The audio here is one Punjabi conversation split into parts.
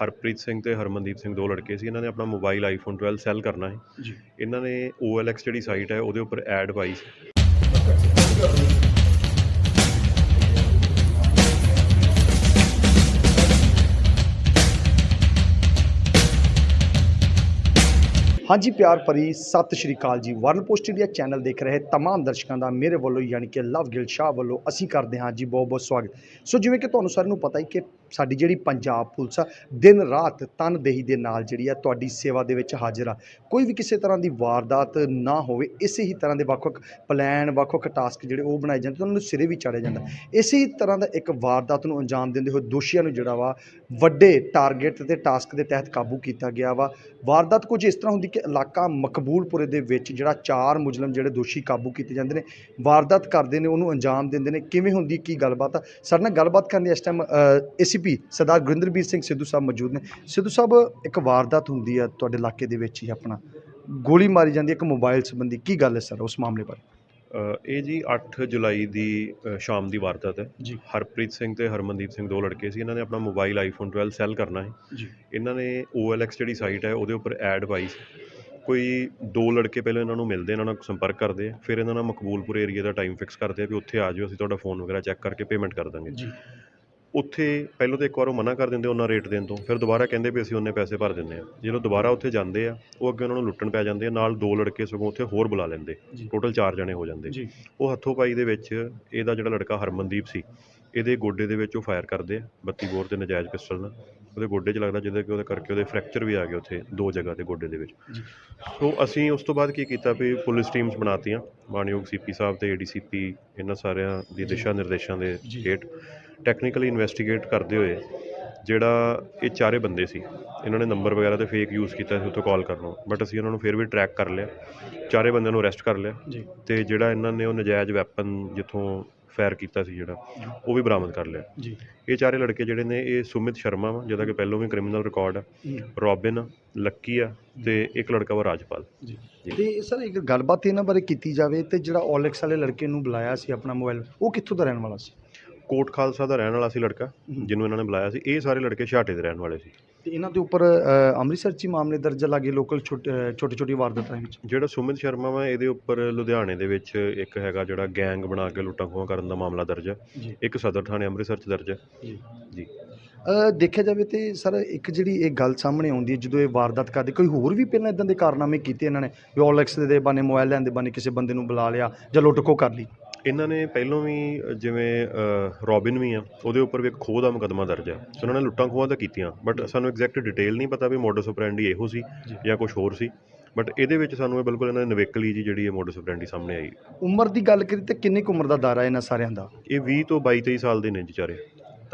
ਹਰਪ੍ਰੀਤ ਸਿੰਘ ਤੇ ਹਰਮਨਦੀਪ ਸਿੰਘ ਦੋ ਲੜਕੇ ਸੀ ਇਹਨਾਂ ਨੇ ਆਪਣਾ ਮੋਬਾਈਲ ਆਈਫੋਨ 12 ਸੈਲ ਕਰਨਾ ਸੀ ਜੀ। ਇਹਨਾਂ ਨੇ OLX ਜਿਹੜੀ ਸਾਈਟ ਹੈ ਉਹਦੇ ਉੱਪਰ ਐਡ ਪਾਈ ਸੀ। ਹਾਂਜੀ ਪਿਆਰ ਭਰੀ ਸਤਿ ਸ਼੍ਰੀ ਅਕਾਲ ਜੀ। ਵਰਲਡ ਪੋਸਟ ਇੰਡੀਆ ਚੈਨਲ ਦੇਖ ਰਹੇ ਤਮਾਮ ਦਰਸ਼ਕਾਂ ਦਾ ਮੇਰੇ ਵੱਲੋਂ ਯਾਨੀ ਕਿ ਲਵ ਗਿਲ ਸ਼ਾਹ ਵੱਲੋਂ ਅਸੀਂ ਕਰਦੇ ਹਾਂ ਜੀ ਬਹੁਤ ਬਹੁਤ ਸਵਾਗਤ। ਸੋ ਜਿਵੇਂ ਕਿ ਤੁਹਾਨੂੰ ਸਾਰਿਆਂ ਨੂੰ ਪਤਾ ਹੀ ਕਿ ਸਾਡੀ ਜਿਹੜੀ ਪੰਜਾਬ ਪੁਲਿਸ ਆ, ਦਿਨ ਰਾਤ ਤਨਦੇਹੀ ਦੇ ਨਾਲ ਜਿਹੜੀ ਆ ਤੁਹਾਡੀ ਸੇਵਾ ਦੇ ਵਿੱਚ ਹਾਜ਼ਰ ਆ। ਕੋਈ ਵੀ ਕਿਸੇ ਤਰ੍ਹਾਂ ਦੀ ਵਾਰਦਾਤ ਨਾ ਹੋਵੇ, ਇਸੇ ਹੀ ਤਰ੍ਹਾਂ ਦੇ ਵੱਖ-ਵੱਖ ਪਲਾਨ ਵੱਖ-ਵੱਖ ਟਾਸਕ ਜਿਹੜੇ ਉਹ ਬਣਾਏ ਜਾਂਦੇ, ਉਹਨਾਂ ਨੂੰ ਸਿਰੇ ਵੀ ਚਾੜਿਆ ਜਾਂਦਾ। ਇਸੇ ਹੀ ਤਰ੍ਹਾਂ ਦਾ ਇੱਕ ਵਾਰਦਾਤ ਨੂੰ ਅੰਜਾਮ ਦਿੰਦੇ ਹੋਏ ਦੋਸ਼ੀਆਂ ਨੂੰ ਜਿਹੜਾ ਵਾ ਵੱਡੇ ਟਾਰਗੇਟ ਤੇ ਟਾਸਕ ਦੇ ਤਹਿਤ ਕਾਬੂ ਕੀਤਾ ਗਿਆ ਵਾ। ਵਾਰਦਾਤ ਕੁਝ ਇਸ ਤਰ੍ਹਾਂ ਹੁੰਦੀ ਕਿ ਇਲਾਕਾ ਮਕਬੂਲਪੁਰੇ ਦੇ ਵਿੱਚ ਜਿਹੜਾ ਚਾਰ ਮੁਜ਼ਲਮ ਜਿਹੜੇ ਦੋਸ਼ੀ ਕਾਬੂ ਕੀਤੇ ਜਾਂਦੇ ਨੇ, ਵਾਰਦਾਤ ਕਰਦੇ ਨੇ, ਉਹਨੂੰ ਅੰਜਾਮ ਦਿੰਦੇ ਨੇ। ਕਿਵੇਂ ਹੁੰਦੀ, ਕੀ ਗੱਲਬਾਤ ਆ? ਸਾਡੇ ਨਾਲ ਗੱਲਬਾਤ ਕਰਨ ਦੀ ਇਸ ਟਾਈਮ ਏਸੀਪੀ ਸਰਦਾਰ ਗੁਰਿੰਦਰਬੀਰ ਸਿੰਘ ਸਿੱਧੂ ਸਾਹਿਬ ਮੌਜੂਦ ਨੇ। ਸਿੱਧੂ ਸਾਹਿਬ ਇੱਕ ਵਾਰਦਾਤ ਹੁੰਦੀ ਆ ਤੁਹਾਡੇ ਇਲਾਕੇ ਦੇ ਵਿੱਚ ਹੀ ਆਪਣਾ। ਗੋਲੀ ਮਾਰੀ ਜਾਂਦੀ ਹੈ ਇੱਕ ਮੋਬਾਈਲ ਸੰਬੰਧੀ। ਕੀ ਗੱਲ ਹੈ ਸਰ ਉਸ ਮਾਮਲੇ ਬਾਰੇ? ਇਹ ਜੀ 8 ਜੁਲਾਈ ਦੀ ਸ਼ਾਮ ਦੀ ਵਾਰਦਾਤ ਹੈ। ਜੀ। ਹਰਪ੍ਰੀਤ ਸਿੰਘ ਤੇ ਹਰਮਨਦੀਪ ਸਿੰਘ ਦੋ ਲੜਕੇ ਸੀ। ਇਹਨਾਂ ਨੇ ਆਪਣਾ ਮੋਬਾਈਲ ਆਈਫੋਨ 12 ਸੈਲ ਕਰਨਾ ਜੀ। ਇਹਨਾਂ ਨੇ OLX ਜਿਹੜੀ ਸਾਈਟ ਹੈ ਉਹਦੇ ਉੱਪਰ ਐਡ ਪਾਈ ਸੀ। ਕੋਈ ਦੋ ਲੜਕੇ ਪਹਿਲਾਂ ਇਹਨਾਂ ਨੂੰ ਮਿਲਦੇ ਇਹਨਾਂ ਨਾਲ ਸੰਪਰਕ ਕਰਦੇ ਆ। ਫਿਰ ਇਹਨਾਂ ਨਾਲ ਮਕਬੂਲਪੁਰ ਏਰੀਆ ਦਾ ਟਾਈਮ ਫਿਕਸ ਕਰਦੇ ਆ ਵੀ ਉੱਥੇ ਆ ਜਾਓ ਅਸੀਂ ਤੁਹਾਡਾ ਫੋਨ ਵਗੈਰਾ ਚੈੱਕ ਕਰਕੇ ਪੇਮੈਂਟ ਕਰ ਦਾਂਗੇ। ਜੀ। ਉੱਥੇ ਪਹਿਲਾਂ ਤਾਂ ਇੱਕ ਵਾਰ ਉਹ ਮਨਾ ਕਰ ਦਿੰਦੇ ਉਹਨਾਂ ਰੇਟ ਦੇਣ ਤੋਂ ਫਿਰ ਦੁਬਾਰਾ ਕਹਿੰਦੇ ਵੀ ਅਸੀਂ ਉਹਨੇ ਪੈਸੇ ਭਰ ਦਿੰਦੇ ਆ ਜਦੋਂ ਦੁਬਾਰਾ ਉੱਥੇ ਜਾਂਦੇ ਆ ਉਹ ਅੱਗੇ ਉਹਨਾਂ ਨੂੰ ਲੁੱਟਣ ਪੈ ਜਾਂਦੇ ਆ ਨਾਲ ਦੋ ਲੜਕੇ ਸਗੋਂ ਉੱਥੇ ਹੋਰ ਬੁਲਾ ਲੈਂਦੇ ਟੋਟਲ ਚਾਰ ਜਣੇ ਹੋ ਜਾਂਦੇ। ਉਹ ਹੱਥੋਂ ਪਾਈ ਦੇ ਵਿੱਚ ਇਹਦਾ ਜਿਹੜਾ ਲੜਕਾ ਹਰਮਨਦੀਪ ਸੀ ਇਹਦੇ ਗੋਡੇ ਦੇ ਵਿੱਚ ਉਹ ਫਾਇਰ ਕਰਦੇ ਆ 32 ਬੋਰ ਦੇ ਨਜਾਇਜ਼ ਪਿਸਟਲ ਨਾਲ। ਉਹਦੇ ਗੋਡੇ 'ਚ ਲੱਗਦਾ ਜਿਹਦੇ ਕਿ ਉਹਦੇ ਕਰਕੇ ਉਹਦੇ ਫ੍ਰੈਕਚਰ ਵੀ ਆ ਗਏ ਉੱਥੇ ਦੋ ਜਗ੍ਹਾ ਤੇ ਗੋਡੇ ਦੇ ਵਿੱਚ। ਸੋ ਅਸੀਂ ਉਸ ਤੋਂ ਬਾਅਦ ਕੀ ਕੀਤਾ ਵੀ ਪੁਲਿਸ ਟੀਮਸ ਬਣਾਤੀਆਂ ਮਾਨਯੋਗ ਸੀਪੀ ਸਾਹਿਬ ਤੇ ਏਡੀਸੀਪੀ ਇਹਨਾਂ ਸਾਰਿਆਂ ਦੀ ਦਿਸ਼ਾ ਨਿਰਦੇਸ਼ਾਂ ਦੇ। ਹੇਠ ਟੈਕਨੀਕਲੀ ਇਨਵੈਸਟੀਗੇਟ ਕਰਦੇ ਹੋਏ ਜਿਹੜਾ ਇਹ ਚਾਰੇ ਬੰਦੇ ਸੀ ਇਹਨਾਂ ਨੇ ਨੰਬਰ ਵਗੈਰਾ ਤੇ ਫੇਕ ਯੂਜ਼ ਕੀਤਾ ਸੀ ਉੱਥੋਂ ਕਾਲ ਕਰਨੋਂ। ਬਟ ਅਸੀਂ ਉਹਨਾਂ ਨੂੰ ਫਿਰ ਵੀ ਟਰੈਕ ਕਰ ਲਿਆ ਚਾਰੇ ਬੰਦਿਆਂ ਨੂੰ ਅਰੈਸਟ ਕਰ ਲਿਆ ਤੇ ਜਿਹੜਾ ਇਹਨਾਂ ਨੇ ਉਹ ਨਜਾਇਜ਼ ਵੈਪਨ ਜਿੱਥੋਂ ਫਾਇਰ ਕੀਤਾ ਸੀ ਜਿਹੜਾ ਉਹ ਵੀ ਬਰਾਮਦ ਕਰ ਲਿਆ। ਜੀ। ਇਹ ਚਾਰੇ ਲੜਕੇ ਜਿਹੜੇ ਨੇ ਇਹ ਸੁਮਿਤ ਸ਼ਰਮਾ ਵਾ ਜਿਹਦਾ ਕਿ ਪਹਿਲੋਂ ਵੀ ਕ੍ਰਿਮੀਨਲ ਰਿਕਾਰਡ ਆ ਰੋਬਿਨ ਆ, ਲੱਕੀ ਆ ਤੇ ਇੱਕ ਲੜਕਾ ਵਾ ਰਾਜਪਾਲ। ਜੀ। ਤੇ ਸਰ ਇੱਕ ਗੱਲਬਾਤ ਇਹਨਾਂ ਬਾਰੇ ਕੀਤੀ ਜਾਵੇ ਤੇ ਜਿਹੜਾ OLX ਵਾਲੇ ਲੜਕੇ ਨੂੰ ਬੁਲਾਇਆ ਸੀ ਆਪਣਾ ਮੋਬਾਈਲ ਉਹ ਕਿੱਥੋਂ ਦਾ ਰਹਿਣ ਵਾਲਾ ਸੀ? ਕੋਟ ਖਾਲਸਾ ਦਾ ਰਹਿਣ ਵਾਲਾ ਸੀ ਲੜਕਾ ਜਿਹਨੂੰ ਇਹਨਾਂ ਨੇ ਬੁਲਾਇਆ ਸੀ। ਇਹ ਸਾਰੇ ਲੜਕੇ ਛਾਟੇ ਦੇ ਰਹਿਣ ਵਾਲੇ ਸੀ। ਤੇ ਇਹਨਾਂ ਦੇ ਉੱਪਰ ਅ, ਅੰਮ੍ਰਿਤਸਰ 'ਚ ਹੀ ਮਾਮਲੇ ਦਰਜ ਲਾਗੇ ਲੋਕਲ ਛੋਟੀ ਛੋਟੀ ਵਾਰਦਾਤਾਂ ਵਿੱਚ। ਜਿਹੜਾ ਸੁਮਿਤ ਸ਼ਰਮਾ ਵਾ ਇਹਦੇ ਉੱਪਰ ਲੁਧਿਆਣੇ ਦੇ ਵਿੱਚ ਇੱਕ ਹੈਗਾ ਜਿਹੜਾ ਗੈਂਗ ਬਣਾ ਕੇ ਲੁੱਟਾਂ ਖੋਹਾਂ ਕਰਨ ਦਾ ਮਾਮਲਾ ਦਰਜ ਹੈ ਜੀ। ਇੱਕ ਸਦਰ ਥਾਣੇ ਅੰਮ੍ਰਿਤਸਰ 'ਚ ਦਰਜ ਹੈ ਜੀ। ਜੀ। ਅ, ਦੇਖਿਆ ਜਾਵੇ ਤੇ ਸਰ ਇੱਕ ਜਿਹੜੀ ਇਹ ਗੱਲ ਸਾਹਮਣੇ ਆਉਂਦੀ ਹੈ ਜਦੋਂ ਇਹ ਵਾਰਦਾਤ ਕਰਦੇ ਕੋਈ ਹੋਰ ਵੀ ਪਹਿਲਾਂ ਇਦਾਂ ਦੇ ਕਾਰਨਾਮੇ ਕੀਤੇ ਇਹਨਾਂ ਨੇ? ਵੀ OLX ਦੇ ਬਾਨੇ ਮੋਬਾਈਲ ਲੈਣ ਦੇ ਬਾਨੇ ਕਿਸੇ ਬੰਦੇ ਨੂੰ ਬੁਲਾ ਲਿਆ ਜਾਂ ਲੁੱਟ ਖੋ ਕਰ ਲਈ? ਇਹਨਾਂ ਨੇ ਪਹਿਲੋਂ ਵੀ ਜਿਵੇਂ ਰੋਬਿਨ ਵੀ ਆ ਉਹਦੇ ਉੱਪਰ ਵੀ ਇੱਕ ਖੋਹ ਦਾ ਮੁਕੱਦਮਾ ਦਰਜ ਹੈ ਸੋ ਉਹਨਾਂ ਨੇ ਲੁੱਟਾਂ ਖੋਹਾਂ ਤਾਂ ਕੀਤੀਆਂ ਬਟ ਸਾਨੂੰ ਐਗਜ਼ੈਕਟ ਡਿਟੇਲ ਨਹੀਂ ਪਤਾ ਵੀ ਮੋਡਸ ਆਪਰੈਂਡੀ ਇਹੋ ਸੀ ਜੀ। ਜਾਂ ਕੁਝ ਹੋਰ ਸੀ। ਬਟ ਇਹਦੇ ਵਿੱਚ ਸਾਨੂੰ ਇਹ ਬਿਲਕੁਲ ਇਹਨਾਂ ਦੀ ਨਵੇਕਲੀ ਜੀ ਜਿਹੜੀ ਹੈ ਮੋਡਸ ਆਪਰੈਂਡੀ ਸਾਹਮਣੇ ਆਈ। ਉਮਰ ਦੀ ਗੱਲ ਕਰੀ ਤੇ ਕਿੰਨੀ ਕੁ ਉਮਰ ਦਾ ਦਾਇਰਾ ਇਹਨਾਂ ਸਾਰਿਆਂ ਦਾ? ਇਹ 20 ਤੋਂ 22 23 ਸਾਲ ਦੇ ਨੇ ਜੀ ਚਾਰੇ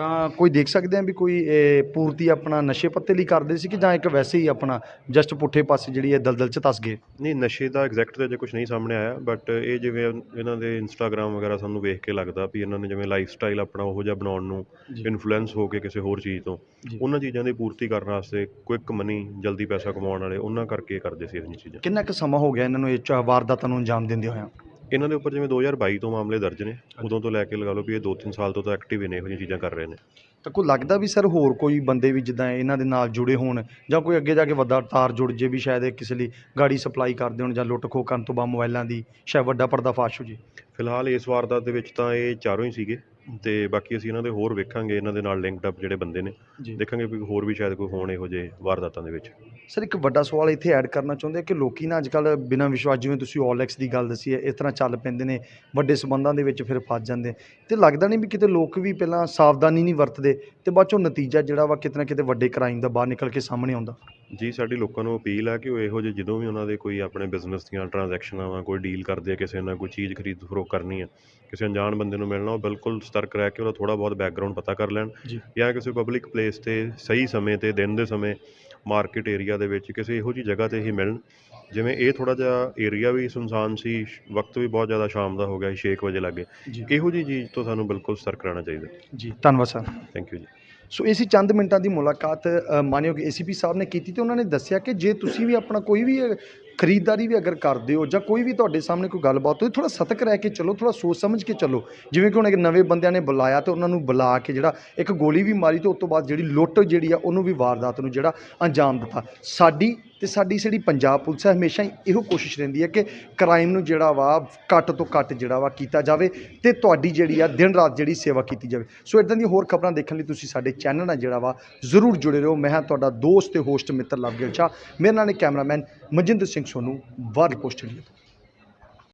ਤਾਂ ਕੋਈ ਦੇਖ ਸਕਦੇ ਆ ਵੀ ਕੋਈ ਇਹ ਪੂਰਤੀ ਆਪਣਾ ਨਸ਼ੇ ਪੱਤੇ ਲਈ ਕਰਦੇ ਸੀ ਕਿ ਜਾਂ ਇੱਕ ਵੈਸੇ ਹੀ ਆਪਣਾ ਜਸਟ ਪੁੱਠੇ ਪਾਸੇ ਜਿਹੜੀ ਇਹ ਦਲਦਲ 'ਚ ਤਸ ਗਏ ਨਹੀਂ ਨਸ਼ੇ ਦਾ ਐਗਜ਼ੈਕਟ ਤੇ ਅਜੇ ਕੁਝ ਨਹੀਂ ਸਾਹਮਣੇ ਆਇਆ ਬਟ ਇਹ ਜਿਵੇਂ ਇਹਨਾਂ ਦੇ ਇੰਸਟਾਗ੍ਰam ਵਗੈਰਾ ਸਾਨੂੰ ਵੇਖ ਕੇ ਲੱਗਦਾ ਵੀ ਇਹਨਾਂ ਨੇ ਜਿਵੇਂ ਲਾਈਫ ਸਟਾਈਲ ਆਪਣਾ ਉਹੋ ਜਿਹਾ ਬਣਾਉਣ ਨੂੰ ਜੀ। ਇਨਫਲੂਐਂਸ ਹੋ ਕੇ ਕਿਸੇ ਹੋਰ ਚੀਜ਼ ਤੋਂ ਜੀ। ਉਹਨਾਂ ਚੀਜ਼ਾਂ ਦੀ ਪੂਰਤੀ ਕਰਨ ਵਾਸਤੇ ਕੁਇਕ ਮਨੀ ਜਲਦੀ ਪੈਸਾ ਕਮਾਉਣ ਵਾਲੇ ਉਹਨਾਂ ਕਰਕੇ ਕਰਦੇ ਸੀ ਇਹ ਚੀਜ਼ਾਂ ਕਿੰਨਾ ਕੁ ਸਮਾਂ ਹੋ ਗਿਆ ਇਹਨਾਂ ਨੂੰ ਇਹ ਚ- ਵਾਰਦਾਤਾਂ ਨੂੰ ਅੰਜਾਮ ਦਿੰਦੇ ਹੋਇਆਂ ਇਹਨਾਂ ਦੇ ਉੱਪਰ ਜਿਵੇਂ 2022 ਤੋਂ ਮਾਮਲੇ ਦਰਜ ਨੇ ਉਦੋਂ ਤੋਂ ਲੈ ਕੇ ਲਗਾ ਲਓ ਵੀ ਇਹ 2-3 ਸਾਲ ਤੋਂ ਤਾਂ ਐਕਟਿਵ ਹੀ ਨੇ ਇਹੋ ਜਿਹੀਆਂ ਚੀਜ਼ਾਂ ਕਰ ਰਹੇ ਨੇ। ਤਾਂ ਕੋਈ ਲੱਗਦਾ ਵੀ ਸਰ ਹੋਰ ਕੋਈ ਬੰਦੇ ਵੀ ਜਿੱਦਾਂ ਇਹਨਾਂ ਦੇ ਨਾਲ ਜੁੜੇ ਹੋਣ ਜਾਂ ਕੋਈ ਅੱਗੇ ਜਾ ਕੇ ਵੱਡਾ ਤਾਰ ਜੁੜ ਜੇ ਵੀ ਸ਼ਾਇਦ ਇਹ ਕਿਸੇ ਲਈ ਗਾੜੀ ਸਪਲਾਈ ਕਰਦੇ ਹੋਣ ਜਾਂ ਲੁੱਟ ਖੋਹ ਕਰਨ ਤੋਂ ਬਾਅਦ ਮੋਬਾਈਲਾਂ ਦੀ ਸ਼ਾਇਦ ਵੱਡਾ ਪਰਦਾਫਾਸ਼ ਹੋ ਜੇ? ਫਿਲਹਾਲ ਇਸ ਵਾਰਦਾਤ ਦੇ ਵਿੱਚ ਤਾਂ ਇਹ ਚਾਰੋਂ ਹੀ ਸੀਗੇ। ਤੇ ਬਾਕੀ ਅਸੀਂ ਇਹਨਾਂ ਦੇ ਹੋਰ ਵੇਖਾਂਗੇ ਇਹਨਾਂ ਦੇ ਨਾਲ ਲਿੰਕਡ ਅਪ ਜਿਹੜੇ ਬੰਦੇ ਨੇ ਜੀ। ਦੇਖਾਂਗੇ ਵੀ ਹੋਰ ਵੀ ਸ਼ਾਇਦ ਕੋਈ ਹੋਣ ਇਹੋ ਜਿਹੇ ਵਾਰਦਾਤਾਂ ਦੇ ਵਿੱਚ। ਸਰ ਇੱਕ ਵੱਡਾ ਸਵਾਲ ਇੱਥੇ ਐਡ ਕਰਨਾ ਚਾਹੁੰਦੇ ਕਿ ਲੋਕੀ ਨਾ ਅੱਜਕੱਲ ਬਿਨਾਂ ਵਿਸ਼ਵਾਸ ਜਿਵੇਂ ਤੁਸੀਂ OLX ਦੀ ਗੱਲ ਦੱਸੀ ਹੈ ਇਸ ਤਰ੍ਹਾਂ ਚੱਲ ਪੈਂਦੇ ਨੇ ਵੱਡੇ ਸਬੰਧਾਂ ਦੇ ਵਿੱਚ ਫਿਰ ਫਸ ਜਾਂਦੇ। ਤੇ ਲੱਗਦਾ ਨਹੀਂ ਵੀ ਕਿਤੇ ਲੋਕ ਵੀ ਪਹਿਲਾਂ ਸਾਵਧਾਨੀ ਨਹੀਂ ਵਰਤਦੇ ਤੇ ਬਾਅਦ ਚੋਂ ਨਤੀਜਾ ਜਿਹੜਾ ਵਾ ਕਿਤੇ ਨਾ ਕਿਤੇ ਵੱਡੇ ਕ੍ਰਾਈਮ ਦਾ ਬਾਹਰ ਨਿਕਲ ਕੇ ਸਾਹਮਣੇ ਆਉਂਦਾ। ਜੀ ਸਾਡੀ ਲੋਕਾਂ ਨੂੰ ਅਪੀਲ ਹੈ ਕਿ ਉਹ ਇਹੋ ਜਿਹੇ ਜਦੋਂ ਵੀ ਉਹਨਾਂ ਦੇ ਕੋਈ ਆਪਣੇ ਬਿਜ਼ਨਸ ਦੀਆਂ ਟ੍ਰਾਂਜੈਕਸ਼ਨਾਂ ਵਾ ਕੋਈ ਡੀਲ ਕਰਦੇ ਆ ਕਿਸੇ ਨਾਲ ਕੋਈ ਚੀਜ਼ ਖਰੀਦ ਫਰੋਖ ਕਰਨੀ ਆ ਕਿਸੇ ਅਣਜਾਣ ਬੰਦੇ ਨੂੰ ਮਿਲਣਾ ਉਹ ਬਿਲਕੁਲ ਸਤਰਕ ਰਹਿ ਕੇ ਉਹਦਾ ਥੋੜਾ ਬਹੁਤ ਬੈਕਗ੍ਰਾਉਂਡ ਪਤਾ ਕਰ ਲੈਣ ਜੀ। ਕਿਸੇ ਪਬਲਿਕ ਪਲੇਸ ਤੇ ਸਹੀ ਸਮੇਂ ਤੇ ਦਿਨ ਦੇ ਸਮੇਂ ਮਾਰਕੀਟ ਏਰੀਆ ਦੇ ਵਿੱਚ ਕਿਸੇ ਇਹੋ ਜਿਹੀ ਜਗ੍ਹਾ ਤੇ ਹੀ ਮਿਲਣ ਜਿਵੇਂ ਇਹ ਥੋੜਾ ਜਿਹਾ ਏਰੀਆ ਵੀ ਸੁਨਸਾਨ ਸੀ ਵਕਤ ਵੀ ਬਹੁਤ ਜ਼ਿਆਦਾ ਸ਼ਾਮ ਦਾ ਹੋ ਗਿਆ ਸੀ 6 ਵਜੇ ਲੱਗੇ। ਇਹੋ ਜਿਹੀ ਚੀਜ਼ ਤੋਂ ਸਾਨੂੰ ਬਿਲਕੁਲ ਸਤਰਕ ਰਹਿਣਾ ਚਾਹੀਦਾ। ਜੀ ਧੰਨਵਾਦ ਸਰ। ਥੈਂਕ ਯੂ ਜੀ। ਸੋ ਇਸੀ ਚੰਦ ਮਿੰਟਾਂ ਦੀ ਮੁਲਾਕਾਤ ਅ, ਮਾਨਯੋਗ ਏਸੀਪੀ ਸਾਹਿਬ ਨੇ ਕੀਤੀ ਤੇ ਉਹਨਾਂ ਨੇ ਦੱਸਿਆ ਕਿ ਜੇ ਤੁਸੀਂ ਵੀ ਆਪਣਾ ਕੋਈ ਵੀ ਖਰੀਦਦਾਰੀ ਵੀ ਅਗਰ ਕਰਦੇ ਹੋ ਜਾਂ ਕੋਈ ਵੀ ਤੁਹਾਡੇ ਸਾਹਮਣੇ ਕੋਈ ਗੱਲਬਾਤ ਹੋਈ ਥੋੜਾ ਸਤਰਕ ਰਹਿ ਕੇ ਚੱਲੋ ਥੋੜਾ ਸੋਚ ਸਮਝ ਕੇ ਚੱਲੋ। ਜਿਵੇਂ ਕਿ ਹੁਣ ਇੱਕ ਨਵੇਂ ਬੰਦਿਆਂ ਨੇ ਬੁਲਾਇਆ ਤੇ ਉਹਨਾਂ ਨੂੰ ਬੁਲਾ ਕੇ ਜਿਹੜਾ ਇੱਕ ਗੋਲੀ ਵੀ ਮਾਰੀ ਤੇ ਉਸ ਤੋਂ ਬਾਅਦ ਜਿਹੜੀ ਲੁੱਟ ਜਿਹੜੀ ਆ ਉਹਨੂੰ ਵੀ ਵਾਰਦਾਤ ਨੂੰ ਜਿਹੜਾ ਅੰਜਾਮ ਦਿੱਤਾ। ਸਾਡੀ ਤੇ ਸਾਡੀ ਜਿਹੜੀ ਪੰਜਾਬ ਪੁਲਿਸ ਹੈ ਹਮੇਸ਼ਾ ਹੀ ਇਹੋ ਕੋਸ਼ਿਸ਼ ਰਹਿੰਦੀ ਹੈ ਕਿ ਕ੍ਰਾਈਮ ਨੂੰ ਜਿਹੜਾ ਵਾ ਘੱਟ ਤੋਂ ਘੱਟ ਜਿਹੜਾ ਵਾ ਕੀਤਾ ਜਾਵੇ ਤੇ ਤੁਹਾਡੀ ਜਿਹੜੀ ਆ ਦਿਨ ਰਾਤ ਜਿਹੜੀ ਸੇਵਾ ਕੀਤੀ ਜਾਵੇ। ਸੋ ਇਦਾਂ ਦੀਆਂ ਹੋਰ ਖਬਰਾਂ ਦੇਖਣ ਲਈ ਤੁਸੀਂ ਸਾਡੇ ਚੈਨਲ ਨਾਲ ਜਿਹੜਾ ਵਾ ਜ਼ਰੂਰ ਜੁੜੇ ਰਹੋ। ਮੈਂ ਹਾਂ ਤੁਹਾਡਾ ਦੋਸਤ ਤੇ ਹੋਸਟ ਮਿੱਤਰ ਲਵਗਿਲ ਸ਼ਾਹ ਮੇਰੇ ਨਾਲ ਨੇ ਕੈਮਰਾਮੈਨ ਮਨਜਿੰਦਰ ਸਿੰਘ ਸੋਨੂ ਵਾਰ ਪੋਸਟ